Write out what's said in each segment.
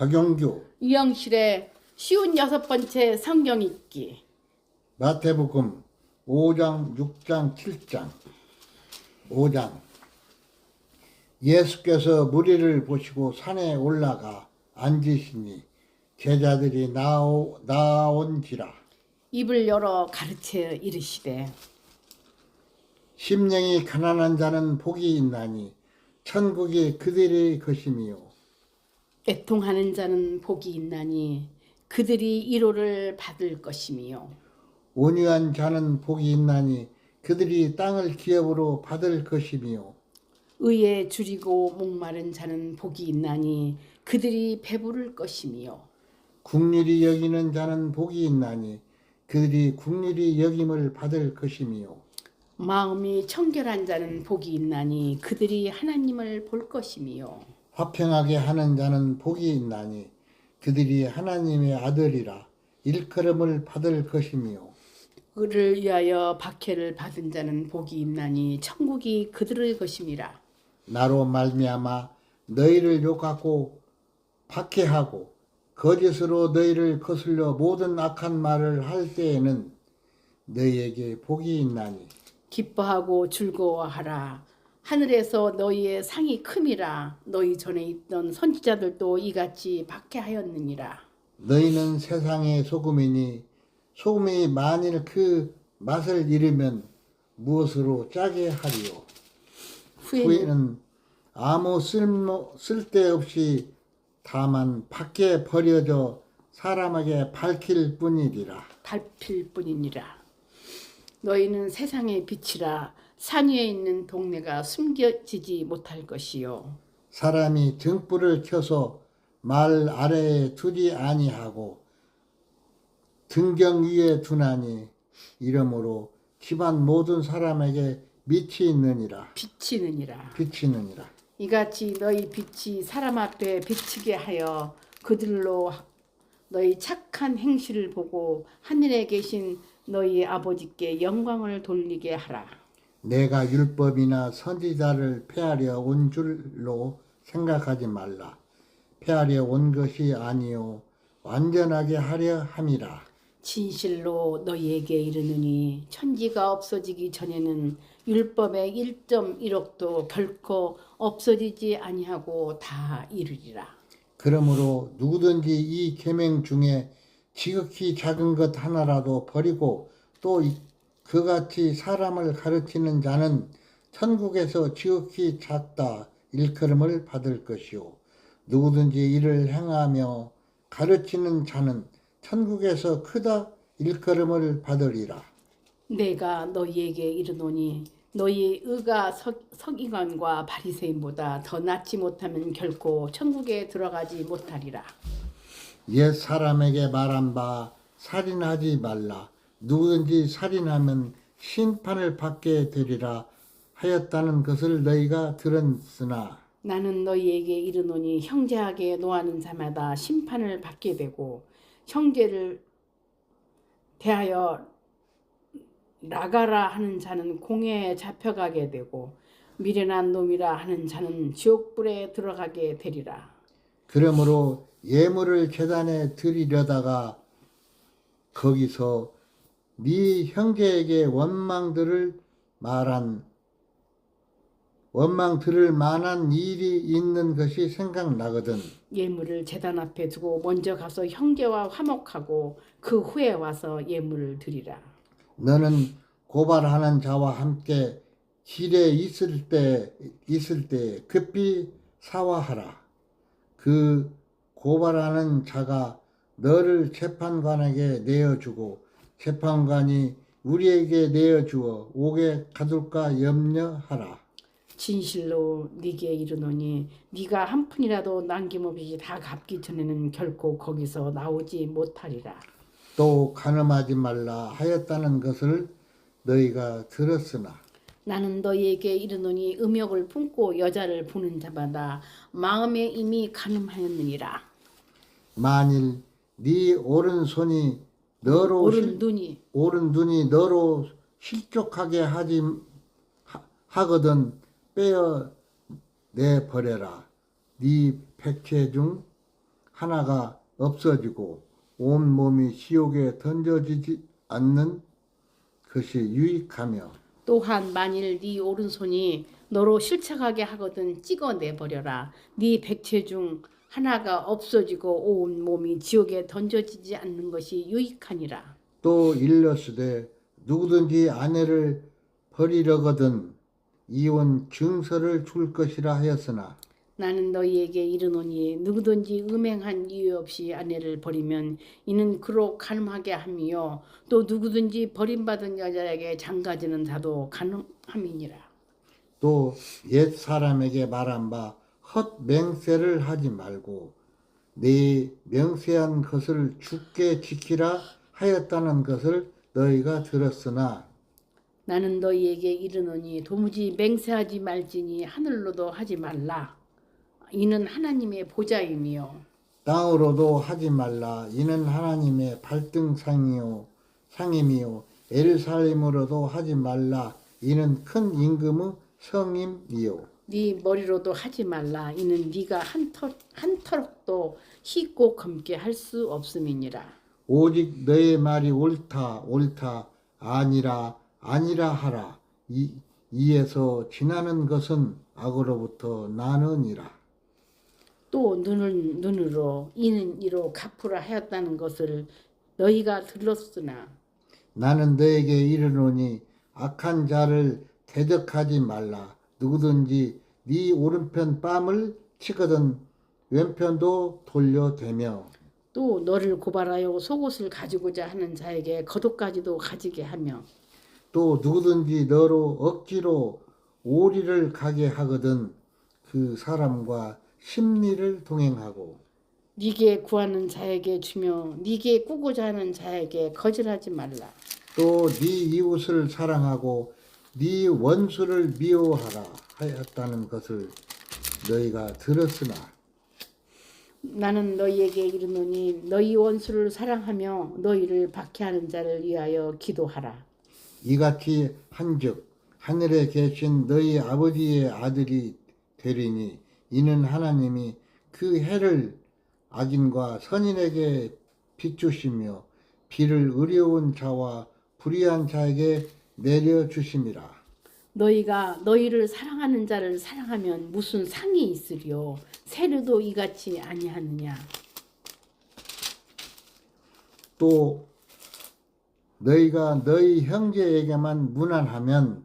박용규. 이영실의 쉬운 여섯 번째 성경 읽기. 마태복음 5장 6장 7장. 5장. 예수께서 무리를 보시고 산에 올라가 앉으시니 제자들이 나오, 나온지라. 입을 열어 가르쳐 이르시되 심령이 가난한 자는 복이 있나니 천국이 그들의 것이미요 애통하는 자는 복이 있나니 그들이 위로를 받을 것이미요. 온유한 자는 복이 있나니 그들이 땅을 기업으로 받을 것이미요 의에 줄이고 목마른 자는 복이 있나니 그들이 배부를 것이미요. 국률이 여기는 자는 복이 있나니 그들이 국률이 여김을 받을 것이미요 마음이 청결한 자는 복이 있나니 그들이 하나님을 볼 것이미요. 화평하게 하는 자는 복이 있나니 그들이 하나님의 아들이라 일컬음을 받을 것이미요 그를 위하여 박해를 받은 자는 복이 있나니 천국이 그들의 것임이라. 나로 말미암아 너희를 욕하고 박해하고 거짓으로 너희를 거슬려 모든 악한 말을 할 때에는 너희에게 복이 있나니 기뻐하고 즐거워하라. 하늘에서 너희의 상이 큼이라. 너희 전에 있던 선지자들도 이같이 박해하였느니라. 너희는 세상의 소금이니 소금이 만일 그 맛을 잃으면 무엇으로 짜게 하리요 후에는 후에는 아무 쓸모 쓸데없이 다만 밖에 버려져 사람에게 밝힐 뿐이리라 밟힐 뿐이니라. 너희는 세상의 빛이라. 산 위에 있는 동네가 숨겨지지 못할 것이요. 사람이 등불을 켜서 말 아래에 두지 아니하고 등경 위에 두나니 이러므로 집안 모든 사람에게 밑이 있느니라 비치느니라. 비치느니라 이같이 너희 빛이 사람 앞에 비치게 하여 그들로 너희 착한 행실을 보고 하늘에 계신 너희 아버지께 영광을 돌리게 하라. 내가 율법이나 선지자를 폐하려 온 줄로 생각하지 말라 폐하려 온 것이 아니요 완전하게 하려 함이라 진실로 너희에게 이르느니 천지가 없어지기 전에는 율법의 1.1억도 결코 없어지지 아니하고 다 이르리라. 그러므로 누구든지 이 계명 중에 지극히 작은 것 하나라도 버리고 또 이- 그같이 사람을 가르치는 자는 천국에서 지극히 작다 일컬음을 받을 것이요 누구든지 이를 행하며 가르치는 자는 천국에서 크다 일컬음을 받으리라 내가 너희에게 이르노니 너희 의가 석, 서기관과 바리새인보다 더 낫지 못하면 결코 천국에 들어가지 못하리라. 옛 사람에게 말한 바 살인하지 말라. 누구든지 살인하면 심판을 받게 되리라 하였다는 것을 너희가 들었으나 나는 너희에게 이르노니 형제에게 노하는 자마다 심판을 받게 되고 형제를 대하여 나가라 하는 자는 공회에 잡혀가게 되고 미련한 놈이라 하는 자는 지옥불에 들어가게 되리라. 그러므로 예물을 재단에 드리려다가 거기서 네 형제에게 원망들을 말한 원망 들을 만한 일이 있는 것이 생각나거든. 예물을 제단 앞에 두고 먼저 가서 형제와 화목하고 그 후에 와서 예물을 드리라. 너는 고발하는 자와 함께 길에 있을 때 있을 때 급히 사화하라. 그 고발하는 자가 너를 재판관에게 내어주고 재판관이 우리에게 내어주어 옥에 가둘까 염려하라. 진실로 네게 이르노니 네가 한 푼이라도 남김없이 다 갚기 전에는 결코 거기서 나오지 못하리라. 또 가늠하지 말라 하였다는 것을 너희가 들었으나 나는 너희에게 이르노니 음욕을 품고 여자를 보는 자마다 마음에 이미 가늠하였느니라. 만일 네 오른손이 너로 오른 실- 눈이 오른 눈이 너로 실족하게 하지 하- 하거든 빼어 내 버려라. 네 백체 중 하나가 없어지고 온 몸이 지옥에 던져지지 않는 것이 유익하며 또한 만일 네 오른손이 너로 실착하게 하거든 찍어내 버려라. 네 백체 중 하나가 없어지고 온 몸이 지옥에 던져지지 않는 것이 유익하니라. 또 일러스되 누구든지 아내를 버리려거든 이혼 증서를 줄 것이라 하였으나 나는 너희에게 이르노니 누구든지 음행한 이유 없이 아내를 버리면 이는 그로 가늠하게 함이요 또 누구든지 버림받은 여자에게 장가지는 자도 가늠함이니라. 또 옛 사람에게 말한 바 헛 맹세를 하지 말고 네 명세한 것을 죽게 지키라 하였다는 것을 너희가 들었으나 나는 너희에게 이르노니 도무지 맹세하지 말지니 하늘로도 하지 말라. 이는 하나님의 보좌임이요. 땅으로도 하지 말라 이는 하나님의 발등상이요 상임이요 에르살렘으로도 하지 말라 이는 큰 임금의 성임이요 네 머리로도 하지 말라. 이는 네가 한터 한 터럭도 씻고 검게 할 수 없음이니라. 오직 너의 말이 옳다 옳다 아니라 아니라 하라 이, 이에서 지나는 것은 악으로부터 나느니라 또 눈을 눈으로 이는 이로 갚으라 하였다는 것을 너희가 들었으나 나는 너에게 이르노니 악한 자를 대적하지 말라 누구든지 네 오른편 뺨을 치거든 왼편도 돌려대며 또 너를 고발하여 속옷을 가지고자 하는 자에게 겉옷까지도 가지게 하며 또 누구든지 너로 억지로 오리를 가게 하거든 그 사람과 심리를 동행하고 네게 구하는 자에게 주며 네게 꾸고자 하는 자에게 거절하지 말라. 또 네 이웃을 사랑하고 네 원수를 미워하라 하였다는 것을 너희가 들었으나 나는 너희에게 이르노니 너희 원수를 사랑하며 너희를 박해하는 자를 위하여 기도하라. 이같이 한즉 하늘에 계신 너희 아버지의 아들이 되리니 이는 하나님이 그 해를 악인과 선인에게 비추시며 비를 의로운 자와 불의한 자에게 내려 주심이라 너희가 너희를 사랑하는 자를 사랑하면 무슨 상이 있으리요? 세르도 이같이 아니하느냐? 또 너희가 너희 형제에게만 무난하면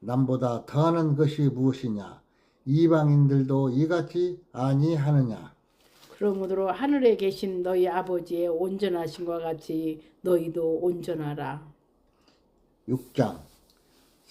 남보다 더하는 것이 무엇이냐? 이방인들도 이같이 아니하느냐? 그러므로 하늘에 계신 너희 아버지의 온전하심과 같이 너희도 온전하라. 6장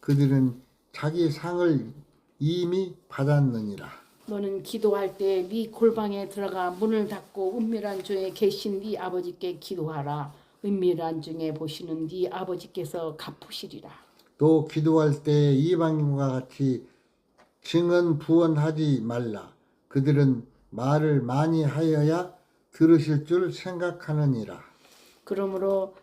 그들은 자기 상을 이미 받았느니라. 너는 기도할 때 네 골방에 들어가 문을 닫고 은밀한 중에 계신 네 아버지께 기도하라. 은밀한 중에 보시는 네 아버지께서 갚으시리라. 또 기도할 때 이방인과 같이 증언 부언하지 말라. 그들은 말을 많이 하여야 들으실 줄 생각하느니라. 그러므로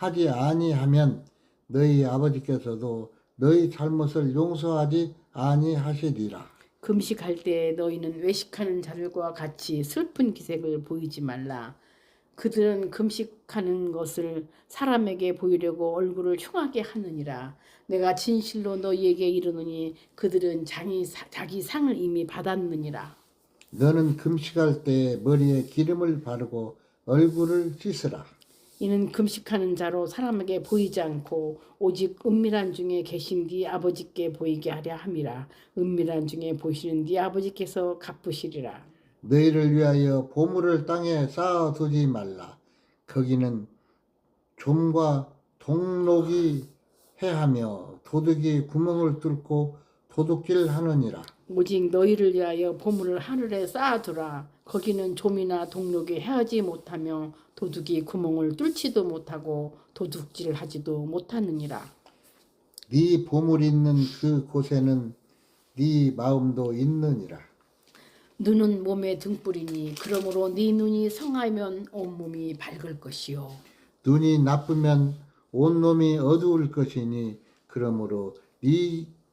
하지 아니하면 너희 아버지께서도 너희 잘못을 용서하지 아니하시리라 금식할 때 너희는 외식하는 자들과 같이 슬픈 기색을 보이지 말라. 그들은 금식하는 것을 사람에게 보이려고 얼굴을 흉하게 하느니라. 내가 진실로 너희에게 이르노니 그들은 자기, 사- 자기 상을 이미 받았느니라. 너는 금식할 때 머리에 기름을 바르고 얼굴을 씻으라 이는 금식하는 자로 사람에게 보이지 않고 오직 은밀한 중에 계신 네 아버지께 보이게 하려 함이라. 은밀한 중에 보시는 네 아버지께서 갚으시리라. 너희를 위하여 보물을 땅에 쌓아 두지 말라. 거기는 좀과 동록이 해하며 도둑이 구멍을 뚫고 도둑질 하느니라. 오직 너희를 위하여 보물을 하늘에 쌓아두라. 거기는 좀이나 동록이 헤어지 못하며 도둑이 구멍을 뚫지도 못하고 도둑질하지도 못하느니라. 네 보물 있는 그 곳에는 네 마음도 있느니라. 눈은 몸의 등불이니 그러므로 네 눈이 성하면 온 몸이 밝을 것이요. 눈이 나쁘면 온 놈이 어두울 것이니 그러므로 네,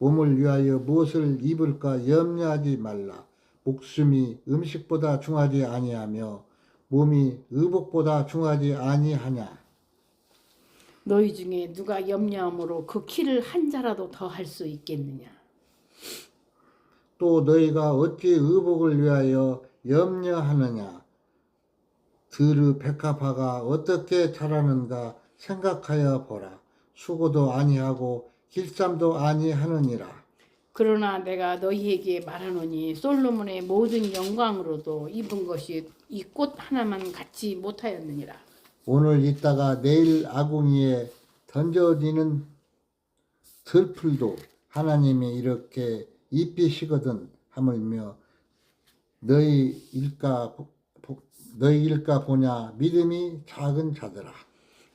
몸을 위하여 무엇을 입을까 염려하지 말라. 목숨이 음식보다 중하지 아니하며 몸이 의복보다 중하지 아니하냐? 너희 중에 누가 염려함으로 그 키를 한 자라도 더 할 수 있겠느냐? 또 너희가 어찌 의복을 위하여 염려하느냐? 드르 백합화가 어떻게 자라는가 생각하여 보라. 수고도 아니하고 길쌈도 아니하느니라 그러나 내가 너희에게 말하노니 솔로몬의 모든 영광으로도 입은 것이 이 꽃 하나만 갖지 못하였느니라. 오늘 있다가 내일 아궁이에 던져지는 들풀도 하나님이 이렇게 입히시거든 하물며 너희 일까 보- 너희 일까 보냐 믿음이 작은 자들아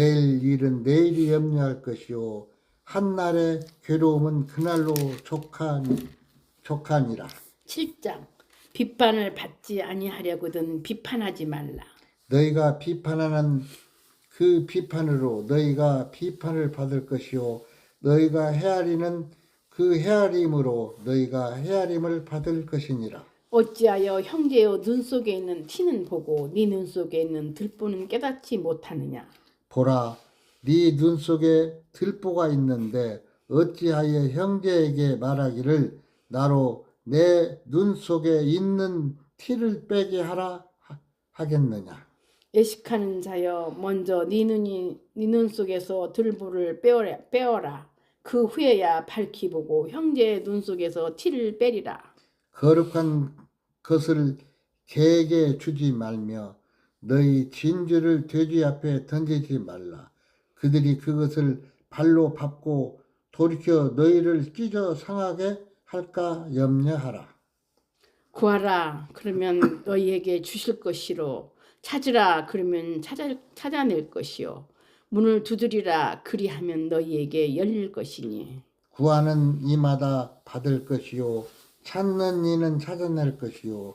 내일 일은 내일이 염려할 것이요 한날의 괴로움은 그날로 족한 족하니라. 7장 비판을 받지 아니하려거든 비판하지 말라. 너희가 비판하는 그 비판으로 너희가 비판을 받을 것이요 너희가 헤아리는 그 헤아림으로 너희가 헤아림을 받을 것이니라. 어찌하여 형제여 눈 속에 있는 티는 보고 네 눈 속에 있는 들보는 깨닫지 못하느냐 보라, 네 눈 속에 들보가 있는데 어찌하여 형제에게 말하기를 나로 내 눈 속에 있는 티를 빼게 하라 하- 하겠느냐? 예식하는 자여 먼저 네 눈이 네 눈 속에서 들보를 빼어라, 빼어라 그 후에야 밝히 보고 형제의 눈 속에서 티를 빼리라 거룩한 것을 개에게 주지 말며 너희 진주를 돼지 앞에 던지지 말라. 그들이 그것을 발로 밟고 돌이켜 너희를 찢어 상하게 할까 염려하라. 구하라. 그러면 너희에게 주실 것이로. 찾으라. 그러면 찾아, 찾아낼 것이요. 문을 두드리라. 그리하면 너희에게 열릴 것이니. 구하는 이마다 받을 것이요. 찾는 이는 찾아낼 것이요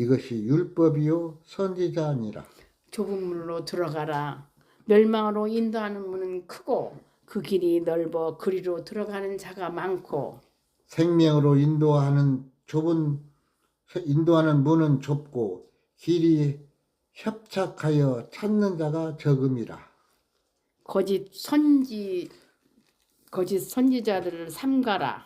이것이 율법이요 선지자 아니라. 좁은 문으로 들어가라 멸망으로 인도하는 문은 크고 그 길이 넓어 그리로 들어가는 자가 많고 생명으로 인도하는 좁은 인도하는 문은 좁고 길이 협착하여 찾는 자가 적음이라. 거짓 선지 거짓 선지자들을 삼가라.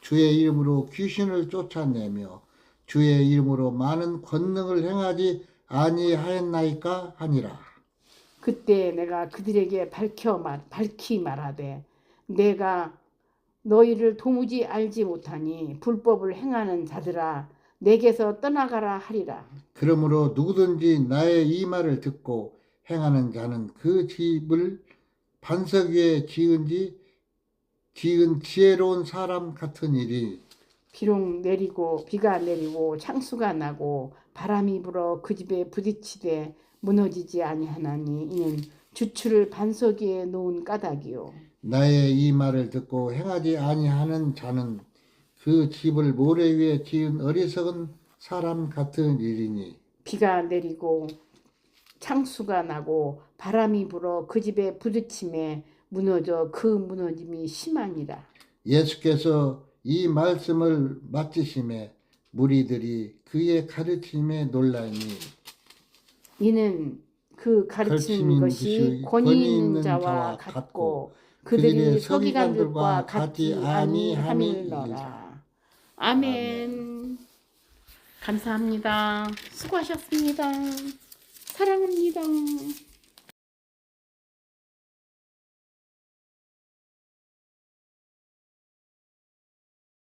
주의 이름으로 귀신을 쫓아내며 주의 이름으로 많은 권능을 행하지 아니하였나이까 하니라 그때 내가 그들에게 밝혀 말, 밝히 말하되 내가 너희를 도무지 알지 못하니 불법을 행하는 자들아 내게서 떠나가라 하리라. 그러므로 누구든지 나의 이 말을 듣고 행하는 자는 그 집을 반석 위에 지은 지 지은 지혜로운 사람 같은 일이 비록 내리고 비가 내리고 창수가 나고 바람이 불어 그 집에 부딪히되 무너지지 아니하나니 이는 주추를 반석 위에 놓은 까닭이요. 나의 이 말을 듣고 행하지 아니하는 자는 그 집을 모래 위에 지은 어리석은 사람 같은 일이니. 비가 내리고 창수가 나고 바람이 불어 그 집에 부딪힘에 무너져 그 무너짐이 심하니라 예수께서 이 말씀을 마치심에 무리들이 그의 가르침에 놀라니 이는 그 가르치는 것이 권위 있는 자와 같고 그들이 서기관들과 같지 아니함일러라. 아멘. 감사합니다. 수고하셨습니다. 사랑합니다.